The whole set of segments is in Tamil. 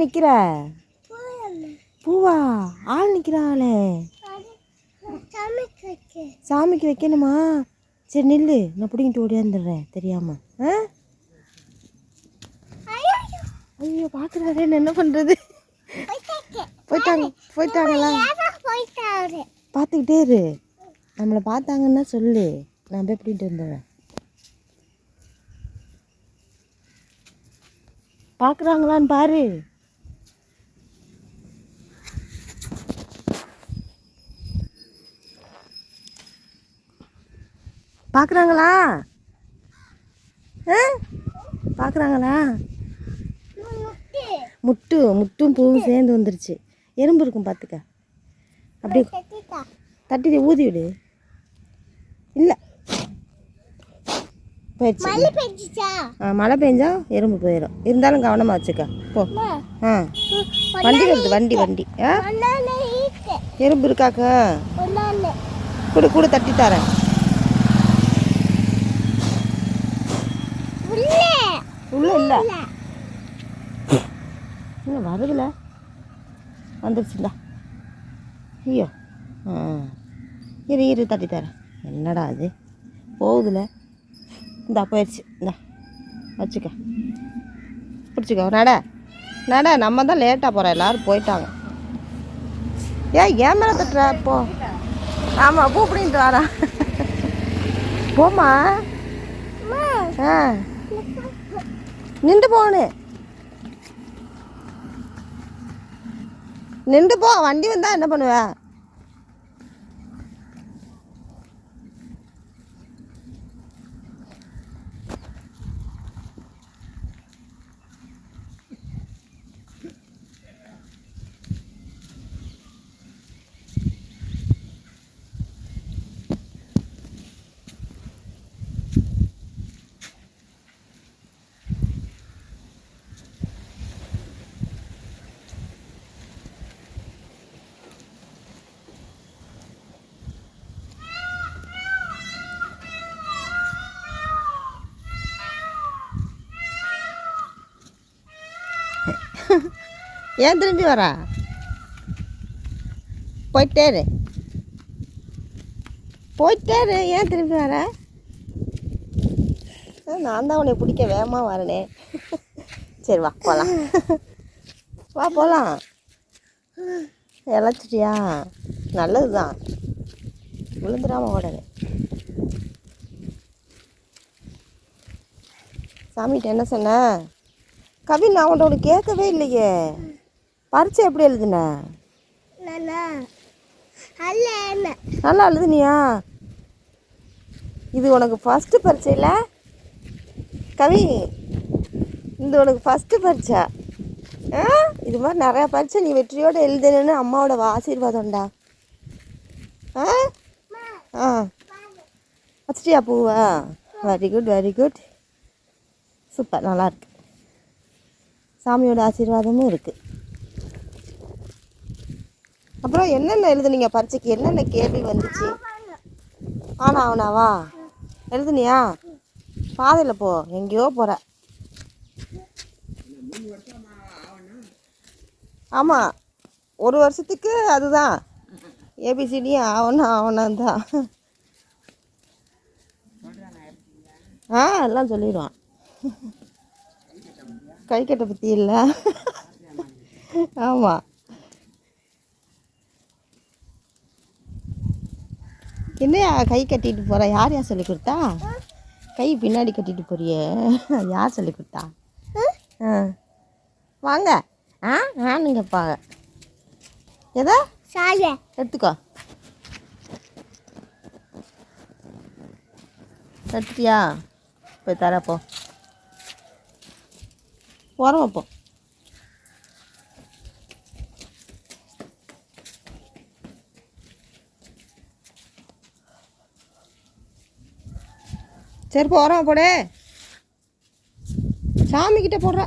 நிக்கிற? பூவா? ஆள் நிக்கிறாளே சாமிக்கு வைக்கணுமா? சரி நில்லு. நான் பிடிங்கிட்டு ஓடியாந்துடுறேன். தெரியாம. ஐயோ பார்க்குறாரு என்ன பண்ணுறது போயிட்டாங்க. போயிட்டாங்களா? பார்த்துக்கிட்டே இரு. நம்மளை பார்த்தாங்கன்னா சொல்லு. நான் போய் பிடிங்கிட்டு வந்துடுறேன். பார்க்குறாங்களான்னு பாரு. பார்க்குறாங்களா பார்க்குறாங்களா முட்டு முட்டும் பூவும் சேர்ந்து வந்துருச்சு. எறும்பு இருக்கும் பார்த்துக்க அப்படியே தட்டி ஊதி விடு. இல்லை. போயிடுச்சு. ஆ மழை பெஞ்சா எறும்பு போயிடும் இருந்தாலும் கவனமாக வச்சுக்க. போ. ஆ. வண்டி வருது வண்டி வண்டி. ஆ? எறும்பு இருக்காக்கா? கொடு கொடு தட்டி தரேன். உள்ள இல்லை. இன்னும் வருதுல வந்துருச்சுடா ஐயோ. ஆ. இரு இரு தட்டி தரேன். என்னடா அது? போகுதுல. இந்தா போயிடுச்சு இந்தா வச்சுக்க. பிடிச்சிக்கோ. நட. நட நம்ம தான் லேட்டாக போகிறோம் எல்லோரும் போயிட்டாங்க. ஏன் ஏன் மேலே தட்டுற? போ. ஆமாம் பூ பிடிங்கிட்டு வாரா போம்மா. ஆ. நின்று போனு நின்று போ வண்டி வந்தா என்ன பண்ணுவேன் ஏன் திரும்பி வர? போயிட்டேரு போயிட்டேரு ஏன் திரும்பி வர? நான் தான் உன்னை பிடிக்க வேகமாக வரனே. சரி வா போகலாம் வா போகலாம் இழைச்சிட்டியா? நல்லது தான் விழுந்துடாமல் ஓடனே சாமிகிட்ட என்ன சொன்ன? கவின் நான் உன்ட்ட உனக்கு கேட்கவே இல்லையே. பரீட்சை எப்படி எழுதுன? நல்லா எழுதுனியா? இது உனக்கு ஃபஸ்ட்டு பரீட்சை இல்லை? கவி இது உனக்கு ஃபஸ்ட்டு பரீட்சை. ஆ? இது மாதிரி நிறையா பரீட்சை நீ வெற்றியோடு எழுதணுன்னு அம்மாவோட ஆசீர்வாதம்டா. ஆ? ஆ. வச்சிட்டியா பூவா? Very good very good super நல்லா இருக்கு. சாமியோட ஆசீர்வாதமும் இருக்குது அப்புறம் என்னென்ன எழுதுனீங்க? பரீட்சைக்கு என்னென்ன கேள்வி வந்துச்சு? ஆனா அவனாவா எழுதுனியா? பாதையில் போ. எங்கேயோ போகிற ஆமாம் ஒரு வருஷத்துக்கு அதுதான் ஏபிசிடியும் ஆகணும் ஆவணும் தான் ஆ எல்லாம் சொல்லிடுவான். கை கட்ட பற்றி இல்லை. ஆமாம் என்னையா கை கட்டிட்டு போகிற யார் யார் சொல்லி கொடுத்தா? கை பின்னாடி கட்டிட்டு போறியே. யார் சொல்லி கொடுத்தா? ஆ. வாங்க. ஆ ஆனுங்கப்பாங்க எதோ? எடுத்துக்கோ. எடுத்துட்டியா? போய் தரப்போ உரம் வைப்போம் செருப்பு உரம் போடு. சாமி கிட்ட போடுற.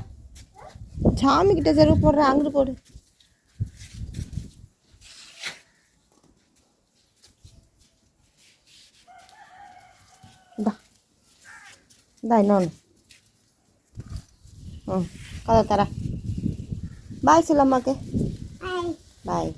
சாமி கிட்ட செருப்பு போடுற. அங்கிட்டு போடு. இந்தா. இந்தா இன்னொன்று ம் கதை தர பாய் சொல்லு அம்மாக்கு ஹாய் பாய்